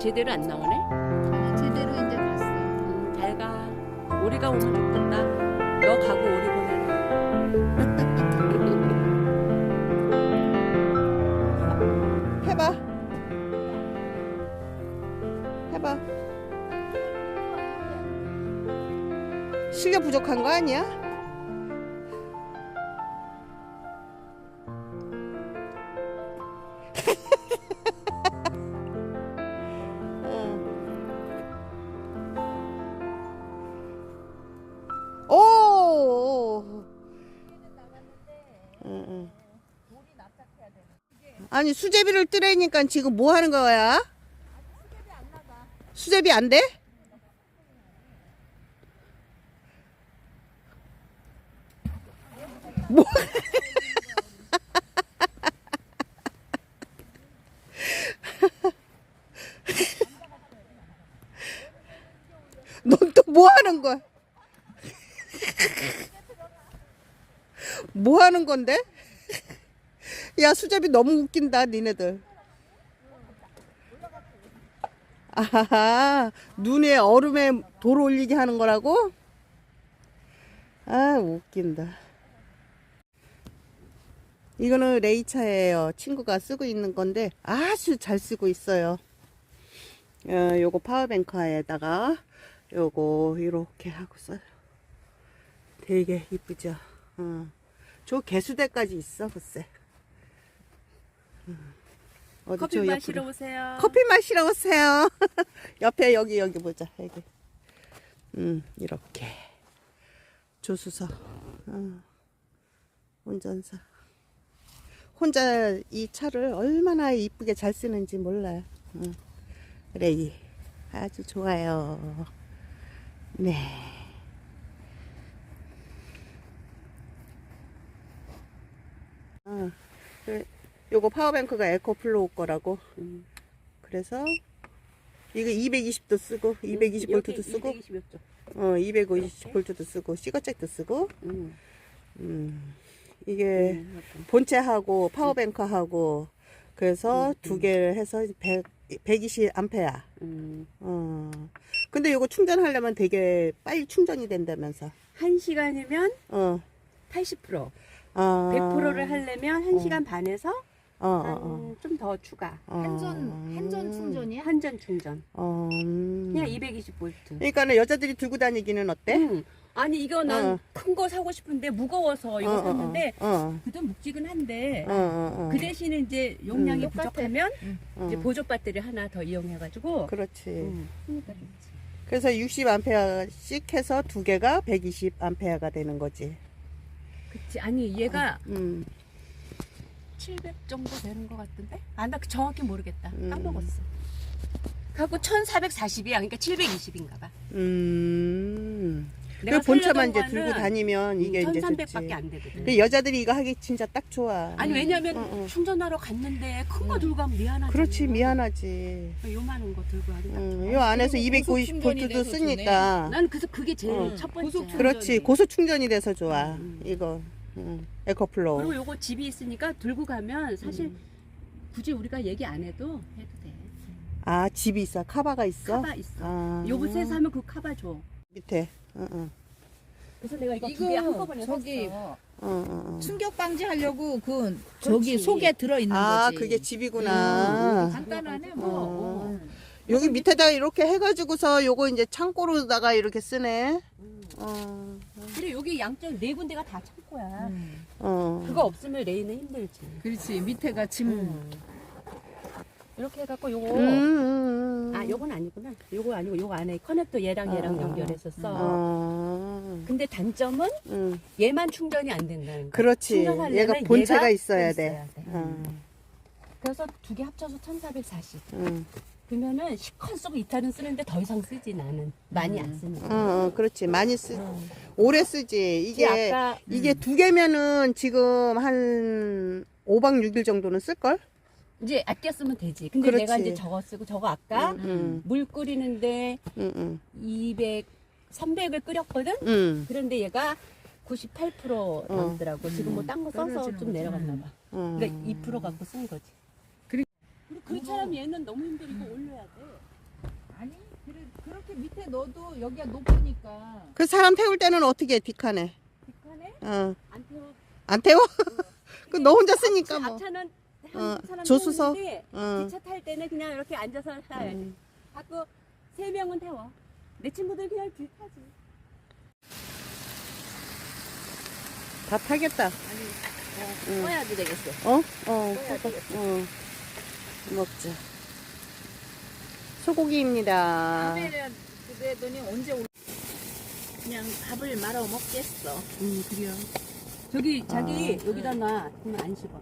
제대로 안 나오네. 제대로 이제 갔어. 음, 잘 가. 우리가 오면 좋겠다. 너 가고 우리 보내라. 해봐. 해봐. 실력 부족한 거 아니야? 응. 오. 아니 수제비를 뜨래니까 지금 뭐 하는 거야? 수제비 안 돼? 뭐? 하는 거야? 뭐 하는 건데? 야 수제비 너무 웃긴다 니네들 아하 눈에 얼음에 돌 올리게 하는 거라고? 아 웃긴다 이거는 레이차예요 친구가 쓰고 있는 건데 아주 잘 쓰고 있어요 어, 요거 파워뱅크에다가 요거 이렇게 하고 써요 되게 이쁘죠 어. 저 개수대까지 있어 글쎄 어디 커피 저 마시러. 오세요. 커피 마시러 오세요. 옆에 여기 여기 보자 여기. 음 이렇게 조수석. 어. 운전사. 혼자 이 차를 얼마나 이쁘게 잘 쓰는지 몰라요. 어. 레이 아주 좋아요. 네. 어, 그, 요거 파워뱅크가 에코플로우 거라고. 음, 그래서 이거 220도 쓰고 220볼트도 쓰고 220몇 죠. 어 250볼트도 쓰고 시거잭도 쓰고 음. 음, 이게 본체하고 파워뱅크하고 그래서 두 개를 해서 100, 120 암페어. 음. 어. 근데 요거 충전하려면 되게 빨리 충전이 된다면서. 한 시간이면 어. 80%. 아. 100%를 하려면 한 시간 반에서 어, 어, 어. 좀 더 추가. 어. 한전 한전 충전이야? 한전 충전. 어. 음. 그냥 220V. 그러니까는 여자들이 들고 다니기는 어때? 응. 아니 이거 난 어. 큰거 사고 싶은데 무거워서 이거 어, 어, 샀는데 어. 그래도 묵직은한데 어, 어, 어. 그 대신에 이제 용량이 음. 부족하면 어. 이제 보조 배터리 하나 더 이용해가지고 그렇지. 음, 그러니까 좋지. 그래서 60암페어씩 해서 두 개가 120암페어가 되는 거지. 그치 아니 얘가 음. 700 정도 되는 것 같은데? 아 나 정확히 모르겠다 음. 까먹었어 갖고 1440이야 그러니까 720인가 봐 음. 그 본체만 살려던 이제 들고 다니면 이게 이제 1300밖에 좋지. 안 되거든 그 여자들이 이거 하기 진짜 딱 좋아. 아니 왜냐면 어, 어. 충전하러 갔는데 큰 거 들고 가면 미안하잖아 그렇지 미안하지. 요만한 거 들고 거 음, 요 안에서 고속 250 충전이 볼트도 돼서 쓰니까. 난 그래서 그게 제일 어. 첫 번째 고속 충전. 그렇지 고속 충전이 돼서 좋아. 음. 이거 음, 에코플로우. 그리고 요거 집이 있으니까 들고 가면 사실 음. 굳이 우리가 얘기 안 해도 해도 돼 아 집이 있어 카바가 있어. 카바 있어 아. 요새 사면 그 카바 줘 밑에. 어, 어. 그래서 내가 이거 이거 두개 한꺼번에 저기 샀어 어, 어, 어. 충격 방지 하려고 그 저기 그렇지. 속에 들어 있는 아 거지. 그게 집이구나. 간단하네 뭐. 어. 어. 여기 밑에다 이렇게 해가지고서 요거 이제 창고로다가 이렇게 쓰네. 음. 어, 근데 여기 양쪽 네 군데가 다 창고야 음. 어. 그거 없으면 레이는 힘들지 그렇지 밑에가 짐. 음. 이렇게 해갖고 요거 음, 음, 음. 아 요건 아니구나 요거 아니고 요거 안에 커넥터 얘랑 얘랑 어. 연결했었어 어. 근데 단점은 음. 얘만 충전이 안 된다는 거 그렇지. 충전하려면 얘가 본체가 있어야 돼. 어, 그래서 두 개 합쳐서 1440 음. 그러면은 시컨 쓰고 이탈은 쓰는데 더 이상 쓰지 나는 많이 안 음. 쓰니까 어, 어, 그렇지. 많이 쓰, 어. 오래 쓰지. 이게, 이게 아까 이게 두 개면은 지금 한 5박 6일 정도는 쓸걸? 이제 아껴 쓰면 되지. 근데 그렇지. 내가 이제 저거 쓰고 저거 아까 음, 물 끓이는데 음, 음, 200, 300을 끓였거든. 음. 그런데 얘가 98% 남더라고. 지금 뭐 딴 거 써서 떨어지는 좀. 내려갔나 봐. 음. 그러니까 2% 갖고 쓴 거지. 그리- 그리고 그처럼 얘는 너무 힘들고 올려야 돼. 아니 그래, 그렇게 밑에 넣어도 여기가 높으니까 그 사람 태울 때는 어떻게 해, 뒷칸에? 뒷칸에 어. 안 태워. 안 태워? 그 너 혼자 쓰니까 뭐. 앞차는 한 어, 사람 조수석? 어. 뒷차 탈 때는 그냥 이렇게 앉아서 타야지. 음. 자꾸 세 명은 태워. 내 친구들 그냥 뒤 타지. 다 타겠다. 응. 꺼야지 되겠어. 어? 어. 꺼야 그거, 되겠어. 어. 먹자. 소고기입니다. 밥에는 그랬더니 언제 올 그냥 밥을 말아 먹겠어 음, 그래요. 저기 자기 아. 여기다 놔. 그러면 안 식어.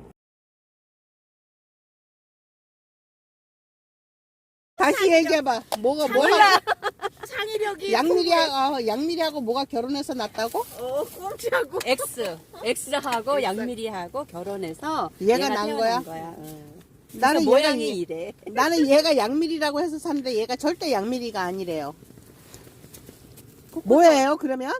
다시 얘기해봐. 뭐가, 뭐가? 창의력이 양미리하고, 양미리하고 뭐가 결혼해서 났다고? 어 꽁치하고 X. X하고 양미리하고 결혼해서 얘가 난 거야? 태어난 응. 나는 그래서 모양이 얘가, 이래. 나는 얘가 양미리라고 해서 샀는데 얘가 절대 양미리가 아니래요. 뭐예요, 그러면?